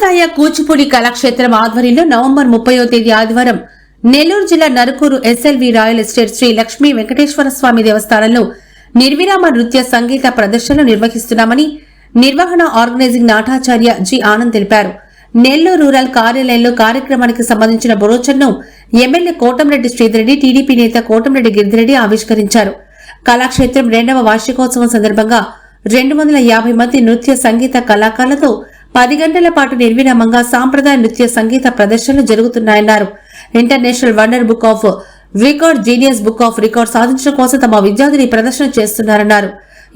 సాంప్రదాయ కూచిపూడి కళాక్షేత్రం ఆధ్వర్యంలో నవంబర్ ముప్పయో తేదీ ఆదివారం నెల్లూరు జిల్లా Narukuru SLV royal estate Shri Lakshmi Venkateswara Swami దేవస్థానంలో నిర్విరామ నృత్య సంగీత ప్రదర్శనలు నిర్వహిస్తున్నామని నిర్వహణ ఆర్గనైజింగ్ నాటాచార్య జి ఆనంద్ తెలిపారు. నెల్లూరు రూరల్ కార్యాలయంలో కార్యక్రమానికి సంబంధించిన బ్రోచర్ను ఎమ్మెల్యే కోటంరెడ్డి శ్రీధరెడ్డి టీడీపీ నేత కోటంరెడ్డి గిరిధిరెడ్డి ఆవిష్కరించారు. కళాక్షేత్రం రెండవ వార్షికోత్సవం సందర్భంగా రెండు వందల యాభై మంది నృత్య సంగీత కళాకారులతో పది గంటల పాటు నిర్విరామంగా సాంప్రదాయ నృత్య సంగీత ప్రదర్శనలు జరుగుతున్నాయన్నారు. International wonder book of record genius book of record సాధించడం కోసం తమ విద్యార్థిని ప్రదర్శన చేస్తున్నారన్నారు.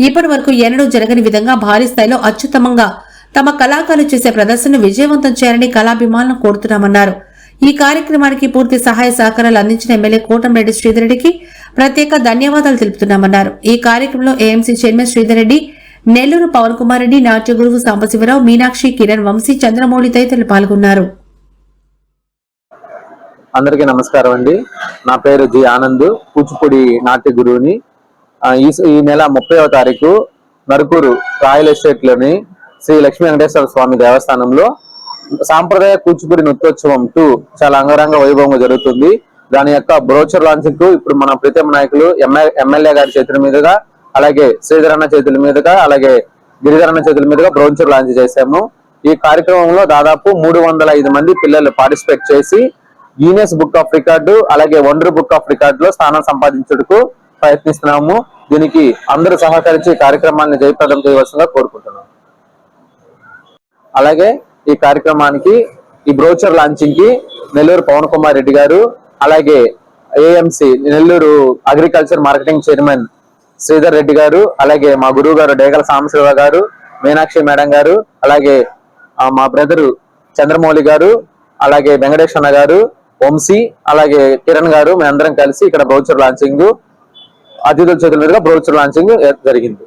ఇప్పటి వరకు ఎన్నడూ జరగని విధంగా భారీ స్థాయిలో అత్యుత్తమంగా తమ కళాకారులు చేసే ప్రదర్శనను విజయవంతం చేయాలని కళాభిమానులను కోరుతున్నామన్నారు. ఈ కార్యక్రమానికి పూర్తి సహాయ సహకారాలు అందించిన ఎమ్మెల్యే కోటంరెడ్డి శ్రీధర్రెడ్డికి ప్రత్యేక ధన్యవాదాలు తెలుపుతున్నామన్నారు. ఈ కార్యక్రమంలో ఏఎంసీ చైర్మన్ శ్రీధర్రెడ్డి నెల్లూరు పవన్ కుమార్ రెడ్డి నాట్య గురువు సాంబశివరావు మీనాక్షి కిరణ్ వంశీ చంద్రమౌళి తదితరులు పాల్గొన్నారు. అందరికీ నమస్కారం అండి. నా పేరు జి ఆనంద్. కూచిపూడి నాట్య గురువుని ఈ ఈ నెల ముప్పైవ తారీఖు నరుకూరు రాయల్ ఎస్టేట్లోని శ్రీ లక్ష్మీ వెంకటేశ్వర స్వామి దేవస్థానంలో సాంప్రదాయ కూచిపూడి నృత్యోత్సవం టూ చాలా అంగరంగ వైభవంగా జరుగుతుంది. దాని యొక్క బ్రోచర్ లాంచింగ్ ఇప్పుడు మన ప్రీతం నాయకులు ఎమ్మెల్యే గారి చేతుల మీదుగా అలాగే శ్రీధరన్న చేతుల మీదుగా అలాగే గిరిధరన్న చేతుల మీదుగా బ్రౌన్చర్ లాంచ్ చేశాము. ఈ కార్యక్రమంలో దాదాపు మూడు వందల ఐదు మంది పిల్లలు పార్టిసిపేట్ చేసి యూనియస్ బుక్ ఆఫ్ రికార్డు అలాగే వండర్ బుక్ ఆఫ్ రికార్డు లో స్థానం సంపాదించుటకు ప్రయత్నిస్తున్నాము. దీనికి అందరూ సహకరించి కార్యక్రమాన్ని జయప్రదం చేయవలసిందిగా కోరుకుంటున్నాం అలాగే ఈ కార్యక్రమానికి ఈ బ్రోచర్ లాంచింగ్కి నెల్లూరు పవన్ కుమార్ రెడ్డి గారు అలాగే AMC Nellore agriculture marketing chairman Sridhar Reddy garu అలాగే మా గురువు గారు డేగల సాంబశివరావు గారు మీనాక్షి మేడం గారు అలాగే మా బ్రదరు చంద్రమౌళి గారు అలాగే వెంకటేశ్వర గారు వంశీ అలాగే కిరణ్ గారు మేమందరం కలిసి ఇక్కడ బ్రౌచర్ లాంచింగ్ అతిథుల చేతుల మీదుగా బ్రౌచర్ లాంచింగ్ జరిగింది.